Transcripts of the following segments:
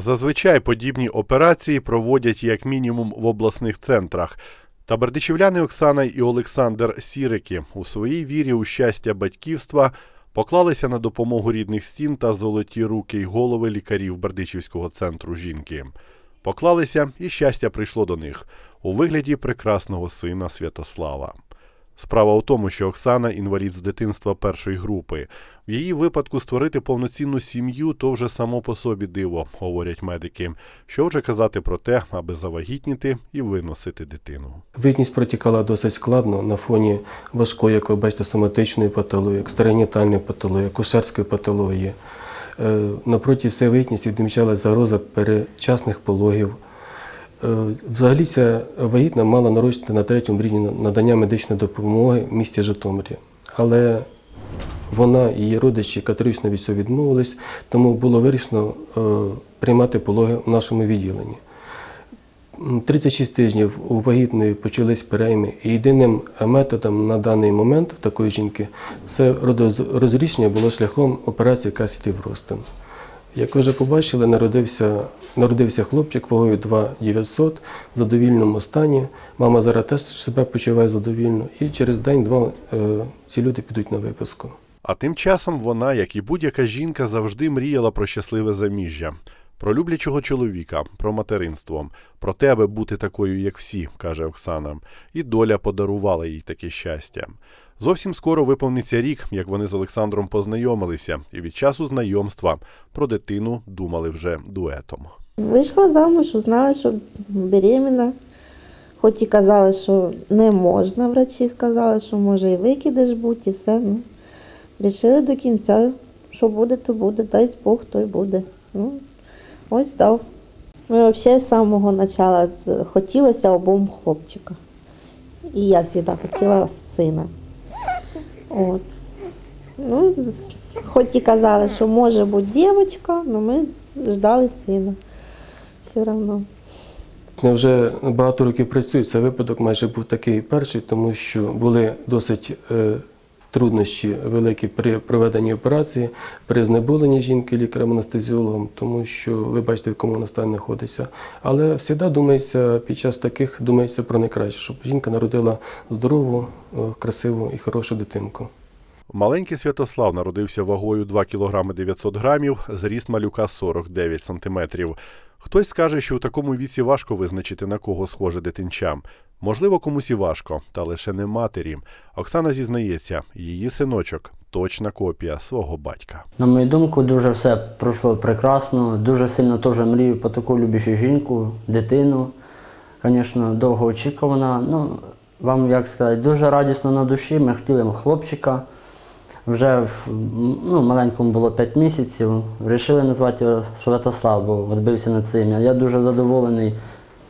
Зазвичай подібні операції проводять як мінімум в обласних центрах. Та бердичівляни Оксана і Олександр Сірики у своїй вірі у щастя батьківства поклалися на допомогу рідних стін та золоті руки й голови лікарів Бердичівського центру жінки. Поклалися, і щастя прийшло до них у вигляді прекрасного сина Святослава. Справа у тому, що Оксана інвалід з дитинства першої групи. В її випадку створити повноцінну сім'ю то вже само по собі диво, говорять медики. Що вже казати про те, аби завагітніти і виносити дитину. Витність протікала досить складно на фоні важкої, як ви бачите, соматичної патології, екстрагенітальної патології, акушерської патології. Е, Напроти всієї витність відмічалася загроза передчасних пологів. Е, Взагалі ця вагітна мала народжувати на третьому рівні надання медичної допомоги в місті Житомирі. Але вона і її родичі категорично від цього відмовились, тому було вирішено е, приймати пологи в нашому відділенні. 36 тижнів у вагітної почались перейми, і єдиним методом на даний момент в такої жінки це родорозрішення було шляхом операції касетів ростом. Як ви вже побачили, народився, народився хлопчик вагою 2,900 в задовільному стані. Мама зараз теж себе почуває задовільно, і через день-два е, ці люди підуть на виписку. А тим часом вона, як і будь-яка жінка, завжди мріяла про щасливе заміжжя, про люблячого чоловіка, про материнство, про те, аби бути такою, як всі, каже Оксана. І доля подарувала їй таке щастя. Зовсім скоро виповниться рік, як вони з Олександром познайомилися, і від часу знайомства про дитину думали вже дуетом. Вийшла замуж, узнала, що беременна. Хоч і казали, що не можна, врачі сказали, що може і викидиш бути, і все. Ну, рішили до кінця, що буде, то буде, дай Бог, то й буде. Ну, ось дав. Ми взагалі з самого початку хотілося обом хлопчика. І я завжди хотіла сина. От. Ну, хоч і казали, що може бути дівчинка, але ми ждали сина. Все одно. Вже багато років працюю. Цей випадок майже був такий перший, тому що були досить е, труднощі великі при проведенні операції, при знеболенні жінки лікарем-анестезіологом, тому що ви бачите, в якому вона стані знаходиться. Але завжди думається, під час таких думається про найкраще, щоб жінка народила здорову, е, красиву і хорошу дитинку. Маленький Святослав народився вагою 2 кг 900 грамів, зріст малюка 49 сантиметрів. Хтось скаже, що у такому віці важко визначити, на кого схоже дитинча. Можливо, комусь і важко, та лише не матері. Оксана зізнається, її синочок точна копія свого батька. На мою думку, дуже все пройшло прекрасно. Дуже сильно теж мрію по таку любящу жінку, дитину. Звісно, довго очікувана. Ну, вам як сказати, дуже радісно на душі. Ми хотіли хлопчика. Вже в ну, маленькому було 5 місяців. Вирішили назвати його Святослав, бо відбився на це ім'я. Я дуже задоволений,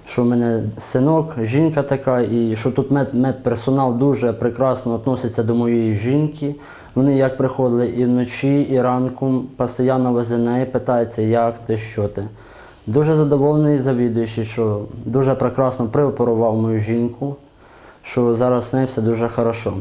що в мене синок, жінка така, і що тут мед, медперсонал дуже прекрасно відноситься до моєї жінки. Вони як приходили і вночі, і ранком, постійно возле неї, питаються, як ти, що ти. Дуже задоволений завідуючий, що дуже прекрасно прооперував мою жінку, що зараз з нею все дуже хорошо.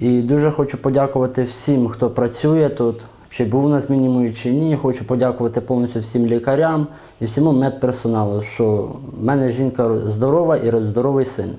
І дуже хочу подякувати всім, хто працює тут, чи був на змінімої чи ні. Хочу подякувати повністю всім лікарям і всьому медперсоналу, що в мене жінка здорова і здоровий син.